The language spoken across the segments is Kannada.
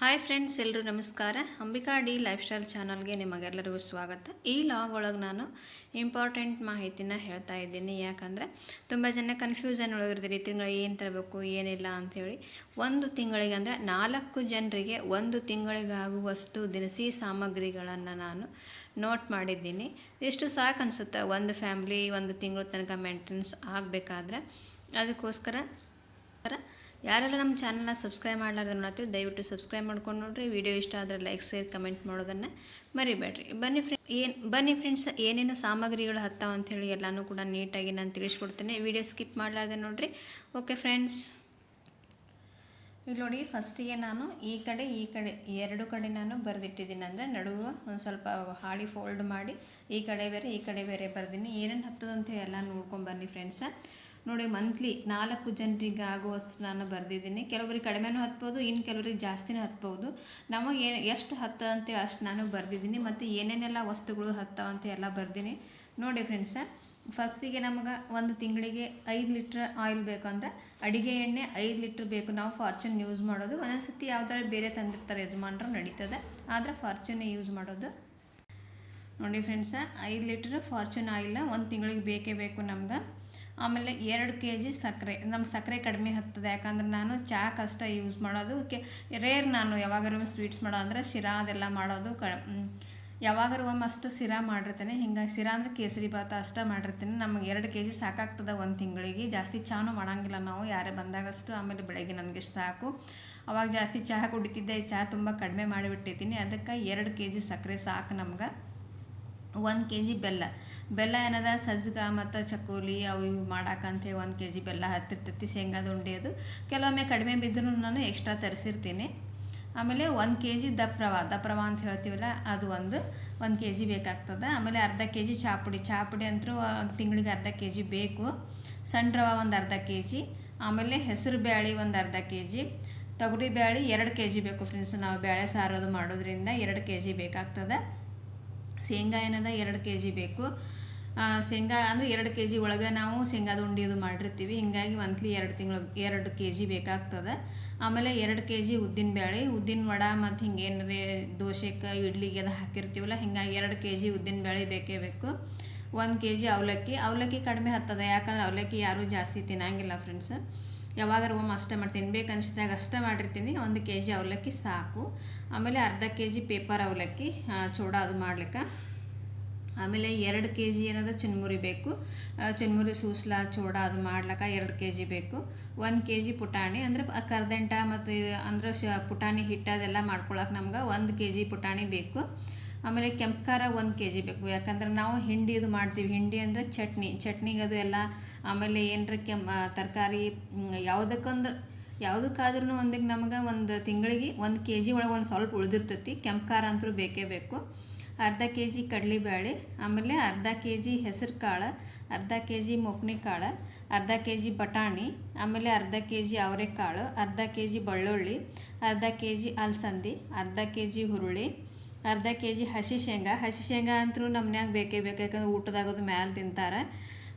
ಹಾಯ್ ಫ್ರೆಂಡ್ಸ್ ಎಲ್ಲರೂ ನಮಸ್ಕಾರ. ಅಂಬಿಕಾ ಡಿ ಲೈಫ್ ಸ್ಟೈಲ್ ಚಾನಲ್ಗೆ ನಿಮಗೆಲ್ಲರಿಗೂ ಸ್ವಾಗತ. ಈ ಲಾಗ್ ಒಳಗೆ ನಾನು ಇಂಪಾರ್ಟೆಂಟ್ ಮಾಹಿತಿನ ಹೇಳ್ತಾ ಇದ್ದೀನಿ. ಯಾಕಂದರೆ ತುಂಬ ಜನ ಕನ್ಫ್ಯೂಸನ್ ಒಳಗಿರ್ತೀರಿ ತಿಂಗಳು ಏನು ತರಬೇಕು, ಏನಿಲ್ಲ ಅಂಥೇಳಿ ಒಂದು ತಿಂಗಳಿಗೆ ಅಂದರೆ ನಾಲ್ಕು ಜನರಿಗೆ ಒಂದು ತಿಂಗಳಿಗಾಗುವಷ್ಟು ದಿನಸಿ ಸಾಮಗ್ರಿಗಳನ್ನು ನಾನು ನೋಟ್ ಮಾಡಿದ್ದೀನಿ. ಇಷ್ಟು ಸಾಕು ಅನಿಸುತ್ತೆ. ಒಂದು ಫ್ಯಾಮ್ಲಿ ಒಂದು ತಿಂಗಳ ತನಕ ಮೇಂಟೆನ್ಸ್ ಆಗಬೇಕಾದ್ರೆ. ಅದಕ್ಕೋಸ್ಕರ ಯಾರೆಲ್ಲ ನಮ್ಮ ಚಾನಲ್ನ ಸಬ್ಸ್ಕ್ರೈಬ್ ಮಾಡಲಾರ್ದು ನೋಡ್ತೀವಿ ದಯವಿಟ್ಟು ಸಬ್ಸ್ಕ್ರೈಬ್ ಮಾಡ್ಕೊಂಡು ನೋಡ್ರಿ. ವಿಡಿಯೋ ಇಷ್ಟ ಆದರೆ ಲೈಕ್ ಶೇರ್ ಕಮೆಂಟ್ ಮಾಡೋದನ್ನು ಮರಿಬೇಡ್ರಿ. ಬನ್ನಿ ಫ್ರೆಂಡ್ ಏನು, ಬನ್ನಿ ಫ್ರೆಂಡ್ಸ್ ಏನೇನು ಸಾಮಗ್ರಿಗಳು ಹತ್ತಾವ ಅಂಥೇಳಿ ಎಲ್ಲನೂ ಕೂಡ ನೀಟಾಗಿ ನಾನು ತಿಳಿಸ್ಕೊಡ್ತೇನೆ. ವಿಡಿಯೋ ಸ್ಕಿಪ್ ಮಾಡಲಾರ್ದೆ ನೋಡ್ರಿ. ಓಕೆ ಫ್ರೆಂಡ್ಸ್ ಇಲ್ಲಿ ನೋಡಿ ಫಸ್ಟಿಗೆ ನಾನು ಈ ಕಡೆ ಈ ಕಡೆ, ಎರಡು ಕಡೆ ನಾನು ಬರೆದಿಟ್ಟಿದ್ದೀನಿ. ಅಂದರೆ ನಡುವ ಒಂದು ಸ್ವಲ್ಪ ಹಾಳಿ ಫೋಲ್ಡ್ ಮಾಡಿ ಈ ಕಡೆ ಬೇರೆ, ಈ ಕಡೆ ಬೇರೆ ಬರೆದೀನಿ. ಏನೇನು ಹತ್ತದಂತ ಎಲ್ಲ ನೋಡ್ಕೊಂಡು ಬನ್ನಿ ಫ್ರೆಂಡ್ಸ ನೋಡಿ ಮಂತ್ಲಿ ನಾಲ್ಕು ಜನರಿಗೆ ಆಗುವಷ್ಟು ನಾನು ಬರೆದಿದ್ದೀನಿ. ಕೆಲವರಿಗೆ ಕಡಿಮೆನೂ ಹತ್ಬೋದು ಇನ್ನು ಕೆಲವರಿಗೆ ಜಾಸ್ತಿನೂ ಹತ್ಬೋದು. ನಮಗೆ ಏನು, ಎಷ್ಟು ಹತ್ತ ಅಂತೇಳಿ ಅಷ್ಟು ನಾನು ಬರೆದಿದ್ದೀನಿ. ಮತ್ತು ಏನೇನೆಲ್ಲ ವಸ್ತುಗಳು ಅಂತ ಎಲ್ಲ ಬರ್ದೀನಿ. ನೋಡಿ ಫ್ರೆಂಡ್ಸ ಫಸ್ಟಿಗೆ ನಮಗೆ ಒಂದು ತಿಂಗಳಿಗೆ ಐದು ಲೀಟ್ರ್ ಆಯಿಲ್ ಬೇಕು ಅಂದರೆ ಅಡುಗೆ ಎಣ್ಣೆ ಐದು ಲೀಟ್ರ್ ಬೇಕು. ನಾವು ಫಾರ್ಚೂನ್ ಯೂಸ್ ಮಾಡೋದು. ಒಂದೊಂದು ಸತಿ ಯಾವ್ದಾದ್ರು ಬೇರೆ ತಂದಿರ್ತಾರೆ ಯಜಮಾನ್ರು, ನಡೀತದೆ. ಆದರೆ ಫಾರ್ಚೂನೇ ಯೂಸ್ ಮಾಡೋದು. ನೋಡಿ ಫ್ರೆಂಡ್ಸ ಐದು ಲೀಟ್ರ್ ಫಾರ್ಚೂನ್ ಆಯಿಲ್ ಒಂದು ತಿಂಗಳಿಗೆ ಬೇಕೇ ಬೇಕು ನಮ್ಗೆ. ಆಮೇಲೆ ಎರಡು ಕೆ ಜಿ ಸಕ್ಕರೆ. ನಮ್ಮ ಸಕ್ಕರೆ ಕಡಿಮೆ ಹತ್ತದೆ, ಯಾಕಂದ್ರೆ ನಾನು ಚಹಾ ಕಷ್ಟ ಯೂಸ್ ಮಾಡೋದು. ಕೆ ರೇರ್ ನಾನು ಯಾವಾಗಾರು ಸ್ವೀಟ್ಸ್ ಮಾಡೋ, ಅಂದರೆ ಶಿರಾ ಅದೆಲ್ಲ ಮಾಡೋದು ಕ ಯಾವಾಗಾರು ಒಮ್ಮೆ ಅಷ್ಟು ಶಿರಾ ಮಾಡಿರ್ತೇನೆ. ಹಿಂಗಾಗಿ ಶಿರಾ ಅಂದರೆ ಕೇಸರಿ ಭಾತ ಅಷ್ಟೇ ಮಾಡಿರ್ತೀನಿ. ನಮಗೆ ಎರಡು ಕೆ ಜಿ ಸಾಕಾಗ್ತದೆ ಒಂದು ತಿಂಗಳಿಗೆ. ಜಾಸ್ತಿ ಚಹಾನು ಮಾಡೋಂಗಿಲ್ಲ ನಾವು, ಯಾರೇ ಬಂದಾಗಷ್ಟು. ಆಮೇಲೆ ಬೆಳಗ್ಗೆ ನನಗೆ ಸಾಕು. ಅವಾಗ ಜಾಸ್ತಿ ಚಹಾ ಕುಡಿತಿದ್ದೆ, ಚಹಾ ತುಂಬ ಕಡಿಮೆ ಮಾಡಿಬಿಟ್ಟಿದ್ದೀನಿ. ಅದಕ್ಕೆ ಎರಡು ಕೆ ಜಿ ಸಕ್ಕರೆ ಸಾಕು ನಮ್ಗೆ. ಒಂದು ಕೆ ಜಿ ಬೆಲ್ಲ. ಬೆಲ್ಲ ಏನದ? ಸಜ್ಜಗ ಮತ್ತು ಚಕೋಲಿ ಅವು ಇವು ಮಾಡಾಕಂತ ಒಂದು ಕೆ ಜಿ ಬೆಲ್ಲ ಹತ್ತಿರ್ತೈತಿ. ಶೇಂಗಾದ ಉಂಡೆ ಅದು. ಕೆಲವೊಮ್ಮೆ ಕಡಿಮೆ ಬಿದ್ದರೂ ನಾನು ಎಕ್ಸ್ಟ್ರಾ ತರಿಸಿರ್ತೀನಿ. ಆಮೇಲೆ ಒಂದು ಕೆ ಜಿ ದಪ್ರವ. ದಪ್ರವ ಅಂತ ಹೇಳ್ತೀವಲ್ಲ, ಅದು ಒಂದು ಒಂದು ಕೆ ಜಿ ಬೇಕಾಗ್ತದೆ. ಆಮೇಲೆ ಅರ್ಧ ಕೆ ಜಿ ಚಾಪುಡಿ. ಚಾಪುಡಿ ಅಂತೂ ತಿಂಗಳಿಗೆ ಅರ್ಧ ಕೆ ಜಿ ಬೇಕು. ಸಣ್ಣ ರವ ಒಂದು ಅರ್ಧ ಕೆ ಜಿ ಆಮೇಲೆ ಹೆಸರು ಬ್ಯಾಳಿ ಒಂದು ಅರ್ಧ ಕೆ ಜಿ ತೊಗರಿ ಬ್ಯಾಳಿ ಎರಡು ಕೆ ಜಿ ಬೇಕು ಫ್ರೆಂಡ್ಸ್ ನಾವು ಬೇಳೆ ಸಾರೋದು ಮಾಡೋದ್ರಿಂದ ಎರಡು ಕೆ ಜಿ ಬೇಕಾಗ್ತದೆ. ಶೇಂಗಾ ಏನದ ಎರಡು ಕೆ ಜಿ ಬೇಕು ಶೇಂಗಾ ಅಂದರೆ ಎರಡು ಕೆ ಜಿ ಒಳಗೆ ನಾವು ಶೇಂಗಾದ ಉಂಡಿ ಅದು ಮಾಡಿರ್ತೀವಿ. ಹಿಂಗಾಗಿ ಮಂತ್ಲಿ ಎರಡು ತಿಂಗಳು, ಎರಡು ಕೆ ಜಿ ಬೇಕಾಗ್ತದೆ. ಆಮೇಲೆ ಎರಡು ಕೆ ಜಿ ಉದ್ದಿನ ಬೇಳೆ ಉದ್ದಿನ ವಡ ಮತ್ತು ಹಿಂಗೆ ಏನರೇ ದೋಸೆಕ್ಕೆ ಇಡ್ಲಿಗೆ ಅದು ಹಾಕಿರ್ತೀವಲ್ಲ, ಹಿಂಗಾಗಿ ಎರಡು ಕೆ ಜಿ ಉದ್ದಿನ ಬೇಳೆ ಬೇಕೇ ಬೇಕು. ಒಂದು ಕೆ ಜಿ ಅವಲಕ್ಕಿ ಅವಲಕ್ಕಿ ಕಡಿಮೆ ಹತ್ತದ. ಯಾಕಂದ್ರೆ ಅವಲಕ್ಕಿ ಯಾರೂ ಜಾಸ್ತಿ ತಿನ್ನಂಗಿಲ್ಲ ಫ್ರೆಂಡ್ಸ್ ಯಾವಾಗಾರು ಒಮ್ಮೆ ಅಷ್ಟೇ ಮಾಡಿ ತಿನ್ಬೇಕು ಅನಿಸಿದಾಗ ಅಷ್ಟೇ ಮಾಡಿರ್ತೀನಿ. ಒಂದು ಕೆ ಜಿ ಅವಲಕ್ಕಿ ಸಾಕು. ಆಮೇಲೆ ಅರ್ಧ ಕೆ ಜಿ ಪೇಪರ್ ಅವಲಕ್ಕಿ ಚೂಡ ಅದು ಮಾಡ್ಲಿಕ್ಕೆ. ಆಮೇಲೆ ಎರಡು ಕೆ ಜಿ ಏನದ ಚುನ್ಮುರಿ ಬೇಕು. ಚಿನ್ಮುರಿ, ಸೂಸ್ಲ, ಚೂಡ ಅದು ಮಾಡ್ಲಿಕ್ಕೆ ಎರಡು ಕೆ ಜಿ ಬೇಕು. ಒಂದು ಕೆ ಜಿ ಪುಟಾಣಿ. ಅಂದರೆ ಕರ್ದಂಟ ಮತ್ತು ಅಂದ್ರೆ ಶ, ಪುಟಾಣಿ ಹಿಟ್ಟು ಅದೆಲ್ಲ ಮಾಡ್ಕೊಳಕ್ಕೆ ನಮ್ಗೆ ಒಂದು ಕೆ ಜಿ ಪುಟಾಣಿ ಬೇಕು. ಆಮೇಲೆ ಕೆಂಪು ಖಾರ ಒಂದು ಕೆ ಜಿ ಬೇಕು. ಯಾಕಂದ್ರೆ ನಾವು ಹಿಂಡಿ ಇದು ಮಾಡ್ತೀವಿ. ಹಿಂಡಿ ಅಂದರೆ ಚಟ್ನಿ. ಚಟ್ನಿಗೆ ಅದು ಎಲ್ಲ ಆಮೇಲೆ ಏನರ ಕೆಮ್ ತರಕಾರಿ ಯಾವುದಕ್ಕಂದ್ರೆ ಯಾವುದಕ್ಕಾದ್ರೂ ಒಂದಕ್ಕೆ ನಮಗೆ ಒಂದು ತಿಂಗಳಿಗೆ ಒಂದು ಕೆ ಜಿ ಒಳಗೆ ಒಂದು ಸ್ವಲ್ಪ ಉಳಿದಿರ್ತೈತಿ. ಕೆಂಪು ಖಾರ ಅಂತೂ ಬೇಕೇ ಬೇಕು. ಅರ್ಧ ಕೆ ಜಿ ಕಡಲೆಬೇಳೆ ಆಮೇಲೆ ಅರ್ಧ ಕೆ ಜಿ ಹೆಸರು ಕಾಳು, ಅರ್ಧ ಕೆ ಜಿ ಮೊಕ್ನಿ ಕಾಳು, ಅರ್ಧ ಕೆ ಜಿ ಬಟಾಣಿ, ಆಮೇಲೆ ಅರ್ಧ ಕೆ ಜಿ ಅವರೆಕಾಳು ಅರ್ಧ ಕೆ ಜಿ ಬೆಳ್ಳುಳ್ಳಿ, ಅರ್ಧ ಕೆ ಜಿ ಅಲಸಂದಿ, ಅರ್ಧ ಕೆ ಜಿ ಹುರುಳಿ ಅರ್ಧ ಕೆ ಜಿ ಹಸಿ ಶೇಂಗಾ. ಹಸಿ ಶೇಂಗಾ ಅಂತೂ ನಮ್ಮನ್ಯಾಗ ಬೇಕೇ ಬೇಕು, ಯಾಕಂದ್ರೆ ಊಟದಾಗೋದು ಮ್ಯಾಲೆ ತಿಂತಾರೆ.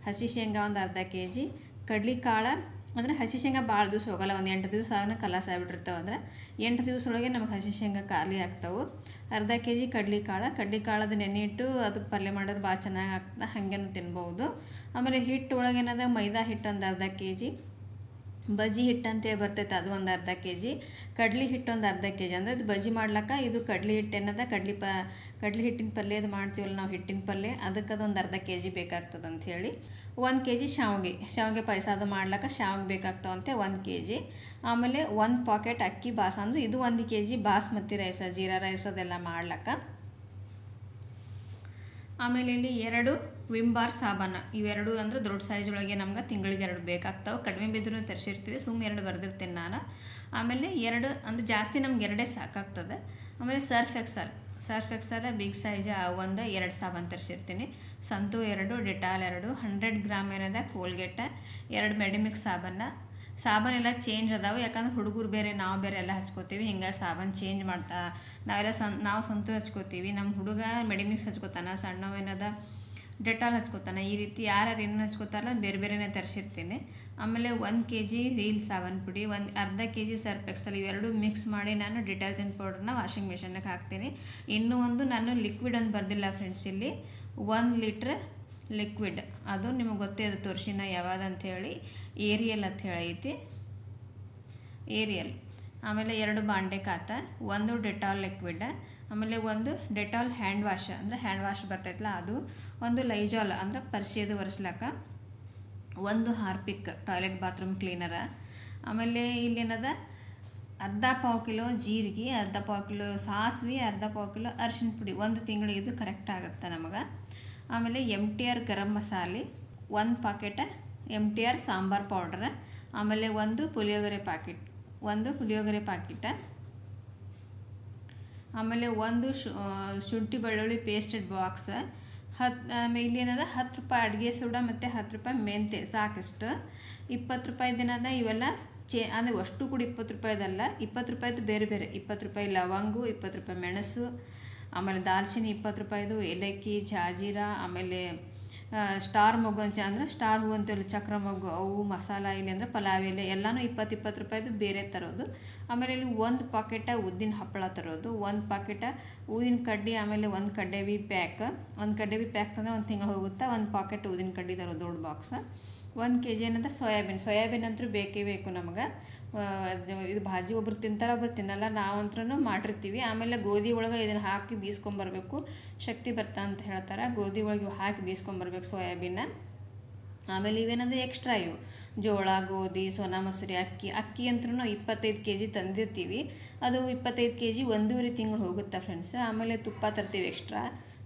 ಹಸಿ ಶೇಂಗಾ ಒಂದು ಅರ್ಧ ಕೆ ಜಿ ಕಡ್ಲಿ ಕಾಳು, ಅಂದರೆ ಹಸಿ ಶೇಂಗಾ ಭಾಳ ದಿವಸ ಹೋಗಲ್ಲ, ಒಂದು ಎಂಟು ದಿವಸ ಆಗ ಕಲಾಸ ಆಗಿಬಿಟ್ಟಿರ್ತಾವೆ ಅಂದ್ರೆ ಎಂಟು ದಿವಸ ಒಳಗೆ ನಮಗೆ ಹಸಿ ಶೇಂಗಾ ಖಾಲಿ ಆಗ್ತಾವೆ. ಅರ್ಧ ಕೆ ಜಿ ಕಡ್ಲಿ ಕಾಳು. ಕಡ್ಲಿ ಕಾಳದು ನೆನೆ ಇಟ್ಟು ಅದು ಪಲ್ಯ ಮಾಡಿದ್ರೆ ಭಾಳ ಚೆನ್ನಾಗಿ ಆಗ್ತದೆ, ಹಾಗೇನು ತಿನ್ಬೋದು. ಆಮೇಲೆ ಹಿಟ್ಟು ಒಳಗೆ ಏನದ ಮೈದಾ ಹಿಟ್ಟು ಒಂದು ಅರ್ಧ ಕೆ ಜಿ ಬಜ್ಜಿ ಹಿಟ್ಟು ಅಂತೇಳಿ ಬರ್ತೈತೆ ಅದು ಒಂದು ಅರ್ಧ ಕೆ ಜಿ. ಕಡ್ಲಿ ಹಿಟ್ಟು ಒಂದು ಅರ್ಧ ಕೆ ಜಿ. ಅಂದರೆ ಅದು ಬಜ್ಜಿ ಮಾಡ್ಲಿಕ್ಕೆ ಇದು ಕಡ್ಲಿ ಹಿಟ್ಟು ಏನದ? ಕಡ್ಲಿ ಪ, ಕಡ್ಲಿ ಹಿಟ್ಟಿನ ಪಲ್ಯ ಅದು ಮಾಡ್ತೀವಲ್ಲ ನಾವು ಹಿಟ್ಟಿನ ಪಲ್ಯ. ಅದಕ್ಕೆ ಅದೊಂದು ಅರ್ಧ ಕೆ ಜಿ ಬೇಕಾಗ್ತದೆ ಅಂಥೇಳಿ ಒಂದು ಕೆ ಜಿ ಶಾವಿಗೆ. ಶಾವಿಗೆ ಪಾಯಸ ಅದು ಮಾಡ್ಲಿಕ್ಕೆ ಶಾವಿಗೆ ಬೇಕಾಗ್ತಾವಂತೆ ಒಂದು ಕೆ ಜಿ. ಆಮೇಲೆ ಒಂದು ಪಾಕೆಟ್ ಅಕ್ಕಿ ಬಾಸ್. ಅಂದ್ರೆ ಇದು ಒಂದು K G basmati rice, jeera rice ಅದೆಲ್ಲ ಮಾಡ್ಲಿಕ್ಕೆ. ಆಮೇಲೆ ಇಲ್ಲಿ ಎರಡು ವಿಮ್ ಬಾರ್ ಸಾಬಾನ, ಇವೆರಡು ಅಂದ್ರೆ ದೊಡ್ಡ ಸೈಜ್ ಒಳಗೆ ನಮ್ಗೆ ತಿಂಗಳಿಗೆ ಎರಡು ಬೇಕಾಗ್ತಾವೆ. ಕಡಿಮೆ ಬಿದ್ದರೂ ತರಿಸಿರ್ತೀವಿ ಸುಮ್ಮನೆ ಎರಡು ಬರೆದಿರ್ತೀನಿ ನಾನು. ಆಮೇಲೆ ಎರಡು ಅಂದ್ರೆ ಜಾಸ್ತಿ ನಮ್ಗೆ ಎರಡೇ ಸಾಕಾಗ್ತದೆ. ಆಮೇಲೆ Surf Excel Surf Excel big size ಒಂದು ಎರಡು ಸಾಬಾನು ತರಿಸಿರ್ತೀನಿ. ಸಂತು ಎರಡು ಡೆಟಾಲ್ ಎರಡು ಹಂಡ್ರೆಡ್ ಗ್ರಾಮ್ ಏನದ ಕೋಲ್ಗೆಟ್ಟ ಎರಡು ಮೆಡಿಮಿಕ್ಸ್ ಸಾಬಾನ. ಸಾಬಾನೆಲ್ಲ ಚೇಂಜ್ ಅದಾವೆ, ಯಾಕಂದ್ರೆ ಹುಡುಗರು ಬೇರೆ, ನಾವು ಬೇರೆ ಎಲ್ಲ ಹಚ್ಕೋತೀವಿ. ಹಿಂಗೆ ಸಾಬಾನು ಚೇಂಜ್ ಮಾಡ್ತಾ, ನಾವೆಲ್ಲ ಸನ್ ನಾವು ಸಂತು ಹಚ್ಕೋತೀವಿ. ನಮ್ಮ ಹುಡುಗ ಮೆಡಿಮಿಕ್ಸ್ ಹಚ್ಕೋತಾನ. ಸಣ್ಣವೇನದ ಡೆಟಾಲ್ ಹಚ್ಕೋತಾನೆ. ಈ ರೀತಿ ಯಾರ್ಯಾರು ಏನು ಹಚ್ಕೋತಾರಲ್ಲ ಬೇರೆ ಬೇರೆನೇ ತರಿಸಿರ್ತೀನಿ. ಆಮೇಲೆ ಒಂದು ಕೆ ಜಿ ವೀಲ್ ಸಾಬನ್ ಪುಡಿ, ಒಂದು ಅರ್ಧ ಕೆ ಜಿ ಸರ್ಫ್ ಎಕ್ಸಲ್ ಇವೆರಡು ಮಿಕ್ಸ್ ಮಾಡಿ ನಾನು ಡಿಟರ್ಜೆಂಟ್ ಪೌಡ್ರನ್ನ ವಾಷಿಂಗ್ ಮಿಷಿನ್ಗೆ ಹಾಕ್ತೀನಿ. ಇನ್ನೂ ಒಂದು ನಾನು ಲಿಕ್ವಿಡ್ ಅಂತ ಬರ್ದಿಲ್ಲ ಫ್ರೆಂಡ್ಸ್ ಇಲ್ಲಿ. ಒಂದು ಲೀಟ್ರ್ ಲಿಕ್ವಿಡ್. ಅದು ನಿಮಗೆ ಗೊತ್ತೇ ಅದು ತೋರಿಸಿನ ಯಾವ್ದು ಅಂತ ಹೇಳಿ. ಏರಿಯಲ್ ಅಂತ ಹೇಳೈತಿ. ಏರಿಯಲ್. ಆಮೇಲೆ ಎರಡು ಬಾಂಡೆ ಕಾತ, ಒಂದು ಡೆಟಾಲ್ ಲಿಕ್ವಿಡ್ ಆಮೇಲೆ ಒಂದು ಡೆಟಾಲ್ ಹ್ಯಾಂಡ್ ವಾಶ್ ಅಂದರೆ ಹ್ಯಾಂಡ್ ವಾಶ್ ಬರ್ತೈತಲ್ಲ ಅದು, ಒಂದು ಲೈಜಾಲ್, ಅಂದ್ರೆ ಪರ್ಸಿಯದು ಒರೆಸ್ಲಾಕ, ಒಂದು ಹಾರ್ಪಿಕ್, ಟಾಯ್ಲೆಟ್ ಬಾತ್ರೂಮ್ ಕ್ಲೀನರ. ಆಮೇಲೆ ಇಲ್ಲೇನದ, ಅರ್ಧ ಪಾವು ಕಿಲೋ ಜೀರಿಗೆ, ಅರ್ಧ ಪಾವು ಕಿಲೋ ಸಾಸಿವೆ, ಅರ್ಧ ಪಾವು ಕಿಲೋ ಅರಿಶಿನ ಪುಡಿ, ಒಂದು ತಿಂಗಳಿಗೆ ಇದು ಕರೆಕ್ಟ್ ಆಗುತ್ತೆ ನಮಗೆ. ಆಮೇಲೆ ಎಂ ಟಿ ಆರ್ ಗರಂ ಮಸಾಲೆ, ಒಂದು packet M T R sambar ಪೌಡ್ರ ಆಮೇಲೆ ಒಂದು ಪುಳಿಯೋಗರೆ ಪಾಕೆಟ್ ಒಂದು ಪುಳಿಯೋಗರೆ ಪಾಕಿಟ ಆಮೇಲೆ ಒಂದು ಶುಂಠಿ ಬೆಳ್ಳುಳ್ಳಿ ಪೇಸ್ಟೆಡ್ ಬಾಕ್ಸ್ ಹತ್ತು ಆಮೇಲೆ ಇಲ್ಲೇನದ ಹತ್ತು ರೂಪಾಯಿ ಅಡುಗೆ ಸೋಡಾ ಮತ್ತು ಹತ್ತು ರೂಪಾಯಿ ಮೆಂತೆ, ಸಾಕಷ್ಟು. ಇಪ್ಪತ್ತು ರೂಪಾಯಿ ದಿನದ ಇವೆಲ್ಲ ಚೇ, ಅಂದರೆ ಅಷ್ಟು ಕೂಡ ಇಪ್ಪತ್ತು ರೂಪಾಯಿದಲ್ಲ ಇಪ್ಪತ್ತು ರೂಪಾಯಿದು ಬೇರೆ ಬೇರೆ. ಇಪ್ಪತ್ತು ರೂಪಾಯಿ ಲವಂಗು, ಇಪ್ಪತ್ತು ರೂಪಾಯಿ ಮೆಣಸು, ಆಮೇಲೆ ದಾಲ್ಚಿನ್ನಿ ಇಪ್ಪತ್ತು ರೂಪಾಯಿದು, ಏಲಕ್ಕಿ, ಜಾಜೀರ, ಆಮೇಲೆ ಸ್ಟಾರ್ ಮೊಗ್ಗು ಅಂತ ಅಂದರೆ ಸ್ಟಾರ್ ಹೂ ಅಂತೇಳಿ ಚಕ್ರ ಮೊಗ್ಗು, ಅವು, ಮಸಾಲ, ಇಲ್ಲಿ ಅಂದರೆ ಪಲಾವ್ ಎಲೆ ಎಲ್ಲನೂ ಇಪ್ಪತ್ತು ಇಪ್ಪತ್ತು ರೂಪಾಯಿದು ಬೇರೆ ತರೋದು. ಆಮೇಲೆ ಇಲ್ಲಿ ಒಂದು ಪಾಕೆಟ ಉದ್ದಿನ ಹಪ್ಪಳ ತರೋದು. ಒಂದು ಪಾಕೆಟ ಊದಿನ ಕಡ್ಡಿ, ಆಮೇಲೆ ಒಂದು ಕಡ್ಡೆವಿ ಪ್ಯಾಕ್ ಒಂದು ಕಡ್ಡೆವಿ ಪ್ಯಾಕ್ ತಂದರೆ ಒಂದು ತಿಂಗಳು ಹೋಗುತ್ತೆ. ಒಂದು ಪಾಕೆಟ್ ಊದಿನ ಕಡ್ಡಿ ತರೋದು ದೊಡ್ಡ ಬಾಕ್ಸ್ ಒಂದು ಕೆ ಜಿ ಏನಂದ್ರೆ ಸೋಯಾಬೀನ್. ಸೋಯಾಬೀನ್ ಅಂತೂ ಬೇಕೇ ಬೇಕು ನಮಗೆ. ಇದು ಭಾಜಿ ಒಬ್ರು ತಿಂತಾರೆ, ಒಬ್ರು ತಿನ್ನಲ್ಲ ನಾವಂತ್ರೂ ಮಾಡಿರ್ತೀವಿ. ಆಮೇಲೆ ಗೋಧಿ ಒಳಗೆ ಇದನ್ನು ಹಾಕಿ ಬೀಸ್ಕೊಂಬರ್ಬೇಕು ಶಕ್ತಿ ಬರ್ತಾ ಅಂತ ಹೇಳ್ತಾರೆ. ಗೋಧಿ ಒಳಗೆ ಇವು ಹಾಕಿ ಬೀಸ್ಕೊಂಬರ್ಬೇಕು ಸೋಯಾಬೀನ. ಆಮೇಲೆ ಇವೇನಂದ್ರೆ ಎಕ್ಸ್ಟ್ರಾ ಇವು. ಜೋಳ, ಗೋಧಿ, ಸೋನಾ, ಮಸೂರಿ, ಅಕ್ಕಿ. ಅಕ್ಕಿ ಅಂತೂ ಇಪ್ಪತ್ತೈದು ಕೆ ಜಿ ತಂದಿರ್ತೀವಿ. ಅದು ಇಪ್ಪತ್ತೈದು ಕೆ ಜಿ ಒಂದೂವರೆ ತಿಂಗಳು ಹೋಗುತ್ತೆ ಫ್ರೆಂಡ್ಸ್ ಆಮೇಲೆ ತುಪ್ಪ ತರ್ತೀವಿ ಎಕ್ಸ್ಟ್ರಾ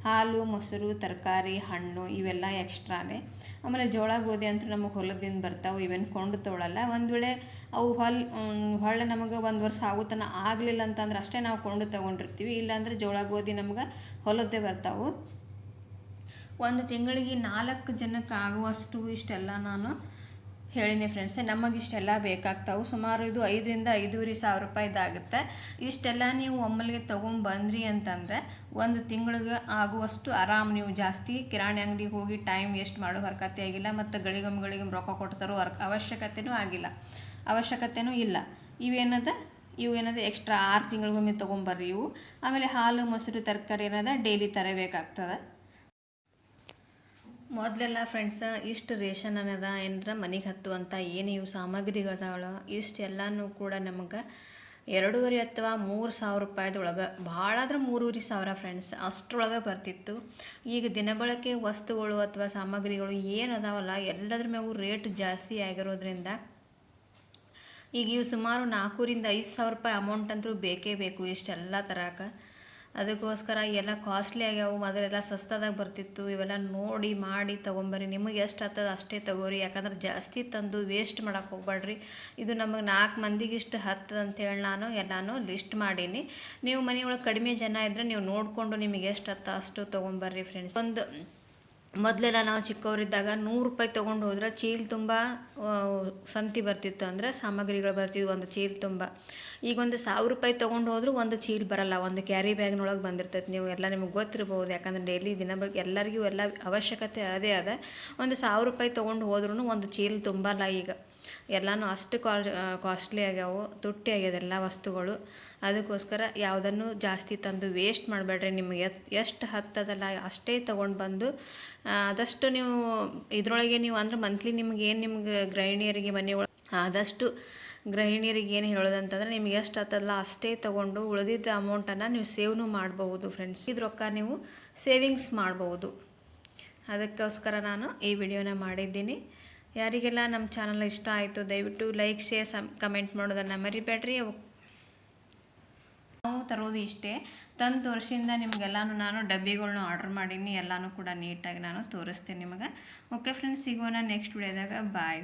ಹಾಲು, ಮೊಸರು, ತರಕಾರಿ, ಹಣ್ಣು ಇವೆಲ್ಲ ಎಕ್ಸ್ಟ್ರಾನೇ ಆಮೇಲೆ ಜೋಳ, ಗೋಧಿ ಅಂತೂ ನಮಗೆ ಹೊಲದಿಂದ ಬರ್ತಾವೆ ಇವೇನು ಕೊಂಡು ತೊಗೊಳಲ್ಲ ಒಂದು ವೇಳೆ ಅವು ಹೊಲ ಹೊಳ್ಳೆ ನಮಗೆ ಒಂದು ವರ್ಷ ಆಗುತ್ತನ ಆಗಲಿಲ್ಲ ಅಂತಂದ್ರೆ ಅಷ್ಟೇ ನಾವು ಕೊಂಡು ತೊಗೊಂಡಿರ್ತೀವಿ. ಇಲ್ಲಾಂದ್ರೆ ಜೋಳ, ಗೋಧಿ ನಮ್ಗೆ ಹೊಲದ್ದೇ ಬರ್ತಾವೆ. ಒಂದು ತಿಂಗಳಿಗೆ ನಾಲ್ಕು ಜನಕ್ಕೆ ಆಗುವಷ್ಟು ಇಷ್ಟೆಲ್ಲ ನಾನು ಹೇಳಿನಿ ಫ್ರೆಂಡ್ಸ್ ನಮಗಿಷ್ಟೆಲ್ಲ ಬೇಕಾಗ್ತಾವೆ. ಸುಮಾರು ಇದು ಐದರಿಂದ ಐದೂವರೆ ಸಾವಿರ ರೂಪಾಯಿದಾಗುತ್ತೆ ಇಷ್ಟೆಲ್ಲ ನೀವು ಒಮ್ಮೆಗೆ ತೊಗೊಂಬಂದ್ರಿ ಅಂತಂದರೆ ಒಂದು ತಿಂಗಳಿಗೆ ಆಗುವಷ್ಟು ಆರಾಮ್ ನೀವು ಜಾಸ್ತಿ ಕಿರಾಣಿ ಅಂಗಡಿಗೆ ಹೋಗಿ ಟೈಮ್ ವೇಸ್ಟ್ ಮಾಡೋ ಹರ್ಕತೆ ಆಗಿಲ್ಲ ಮತ್ತು ಗಳಿಗೊಮ್ಮೆ ಗಳಿಗಮ್ ರೊಕ್ಕ ಕೊಡ್ತಾರೋ ವರ್ಕ್ ಅವಶ್ಯಕತೆಯೂ ಆಗಿಲ್ಲ. ಅವಶ್ಯಕತೆಯೂ ಇಲ್ಲ. ಇವೇನದ? ಇವು ಎಕ್ಸ್ಟ್ರಾ ಆರು ತಿಂಗಳಿಗೊಮ್ಮೆ ತೊಗೊಂಬರ್ರಿ ಇವು. ಆಮೇಲೆ ಹಾಲು, ಮೊಸರು, ತರಕಾರಿ ಏನದ? ಡೈಲಿ ತರಬೇಕಾಗ್ತದೆ. ಮೊದಲೆಲ್ಲ ಫ್ರೆಂಡ್ಸ ಇಷ್ಟು ರೇಷನ್ ಅನ್ನದ ಏನರ ಮನೆಗೆ ಅಂತ ಏನು ಇವು ಇಷ್ಟು ಇಷ್ಟೆಲ್ಲನೂ ಕೂಡ ನಮಗೆ ಎರಡೂವರೆ ಅಥವಾ ಮೂರು ಸಾವಿರ ರೂಪಾಯಿದೊಳಗೆ ಭಾಳ ಆದ್ರೆ ಮೂರುವರೆ ಸಾವಿರ ಫ್ರೆಂಡ್ಸ್ ಅಷ್ಟರೊಳಗೆ ಬರ್ತಿತ್ತು. ಈಗ ದಿನಬಳಕೆ ವಸ್ತುಗಳು ಅಥವಾ ಸಾಮಗ್ರಿಗಳು ಏನು ಅದಾವಲ್ಲ, ಎಲ್ಲದ್ರ ಮ್ಯಾಗೂ ರೇಟ್ ಜಾಸ್ತಿ ಆಗಿರೋದ್ರಿಂದ ಈಗ ಇವು ಸುಮಾರು ನಾಲ್ಕೂರಿಂದ ಐದು ಸಾವಿರ ರೂಪಾಯಿ ಅಮೌಂಟ್ ಅಂತೂ ಬೇಕೇ ಬೇಕು ಇಷ್ಟೆಲ್ಲ ತರಕ್ಕೆ ಅದಕ್ಕೋಸ್ಕರ ಎಲ್ಲ ಕಾಸ್ಟ್ಲಿ ಆಗ್ಯಾವು, ಮೊದಲೆಲ್ಲ ಸಸ್ತಾದಾಗ ಬರ್ತಿತ್ತು. ಇವೆಲ್ಲ ನೋಡಿ, ಮಾಡಿ ತೊಗೊಂಬರ್ರಿ. ನಿಮಗೆ ಎಷ್ಟು ಹತ್ತದ ಅಷ್ಟೇ ತಗೋರಿ. ಯಾಕಂದ್ರೆ ಜಾಸ್ತಿ ತಂದು ವೇಸ್ಟ್ ಮಾಡೋಕೆ ಹೋಗ್ಬೇಡ್ರಿ ಇದು ನಮಗೆ ನಾಲ್ಕು ಮಂದಿಗೆ ಇಷ್ಟು ಹತ್ತದ ಅಂತೇಳಿ ನಾನು ಎಲ್ಲಾನು ಲಿಸ್ಟ್ ಮಾಡೀನಿ. ನೀವು ಮನೆಯೊಳಗೆ ಕಡಿಮೆ ಜನ ಇದ್ದರೆ ನೀವು ನೋಡಿಕೊಂಡು ನಿಮಗೆ ಎಷ್ಟು ಹತ್ತ ಅಷ್ಟು ತೊಗೊಂಬರ್ರಿ ಫ್ರೆಂಡ್ಸ್ ಒಂದು ಮೊದಲೆಲ್ಲ ನಾವು ಚಿಕ್ಕವರಿದ್ದಾಗ ನೂರು ರೂಪಾಯಿ ತೊಗೊಂಡು ಹೋದ್ರೆ ಚೀಲ ತುಂಬ ಸಂತಿ ಬರ್ತಿತ್ತು ಅಂದರೆ ಸಾಮಗ್ರಿಗಳು ಬರ್ತಿದ್ವು, ಒಂದು ಚೀಲ ತುಂಬ. ಈಗ ಒಂದು ಸಾವಿರ ರೂಪಾಯಿ ತೊಗೊಂಡು ಹೋದರೂ ಒಂದು ಚೀಲ ಬರಲ್ಲ, ಒಂದು ಕ್ಯಾರಿ ಬ್ಯಾಗ್ನೊಳಗೆ ಬಂದಿರ್ತೈತೆ. ನೀವು ಎಲ್ಲ ನಿಮಗೆ ಗೊತ್ತಿರ್ಬೋದು, ಯಾಕಂದ್ರೆ ಡೈಲಿ ದಿನ ಎಲ್ಲರಿಗೂ ಎಲ್ಲ ಅವಶ್ಯಕತೆ ಅದೇ ಅದ ಒಂದು ಸಾವಿರ ರೂಪಾಯಿ ತೊಗೊಂಡು ಹೋದ್ರೂ ಒಂದು ಚೀಲ ತುಂಬಲ್ಲ ಈಗ. ಎಲ್ಲನೂ ಅಷ್ಟು ಕಾಸ್ಟ್ಲಿ ಆಗ್ಯಾವು, ತುಟ್ಟಿ ಆಗ್ಯದ ಎಲ್ಲ ವಸ್ತುಗಳು. ಅದಕ್ಕೋಸ್ಕರ ಯಾವುದನ್ನು ಜಾಸ್ತಿ ತಂದು ವೇಸ್ಟ್ ಮಾಡಬೇಡ್ರಿ ನಿಮಗೆ. ಎಷ್ಟು ಹತ್ತದಲ್ಲ ಅಷ್ಟೇ ತೊಗೊಂಡು ಬಂದು ಆದಷ್ಟು ನೀವು, ಇದರೊಳಗೆ ನೀವು ಅಂದ್ರೆ ಮಂತ್ಲಿ ನಿಮ್ಗೆ ಏನು ನಿಮ್ಗೆ ಗೃಹಿಣಿಯರಿಗೆ, ಮನೆ ಆದಷ್ಟು ಗೃಹಿಣಿಯರಿಗೆ ಏನು ಹೇಳೋದಂತಂದ್ರೆ ನಿಮ್ಗೆ ಎಷ್ಟು ಹತ್ತದಲ್ಲ ಅಷ್ಟೇ ತೊಗೊಂಡು ಉಳಿದಿದ್ದ ಅಮೌಂಟನ್ನು ನೀವು ಸೇವ್ನು ಮಾಡಬಹುದು ಫ್ರೆಂಡ್ಸ್ ಇದು ರೊಕ್ಕ ನೀವು ಸೇವಿಂಗ್ಸ್ ಮಾಡ್ಬೋದು ಅದಕ್ಕೋಸ್ಕರ ನಾನು ಈ ವಿಡಿಯೋನ ಮಾಡಿದ್ದೀನಿ. ಯಾರಿಗೆಲ್ಲ ನಮ್ಮ ಚಾನಲ್ ಇಷ್ಟ ಆಯಿತು, ದಯವಿಟ್ಟು ಲೈಕ್, ಶೇರ್ ಸಮ್ ಕಮೆಂಟ್ ಮಾಡೋದನ್ನು ಮರಿಬೇಡ್ರಿ. ನಾವು ತರೋದು ಇಷ್ಟೇ. ತಂದು ವರ್ಷದಿಂದ ನಿಮಗೆಲ್ಲಾನು ನಾನು ಡಬ್ಬಿಗಳನ್ನ ಆರ್ಡರ್ ಮಾಡೀನಿ, ಎಲ್ಲನೂ ಕೂಡ ನೀಟಾಗಿ ನಾನು ತೋರಿಸ್ತೀನಿ ನಿಮಗೆ. ಓಕೆ ಫ್ರೆಂಡ್ಸ್ ಸಿಗೋಣ ನೆಕ್ಸ್ಟ್ ವಿಡಿಯೋದಾಗ ಬಾಯ್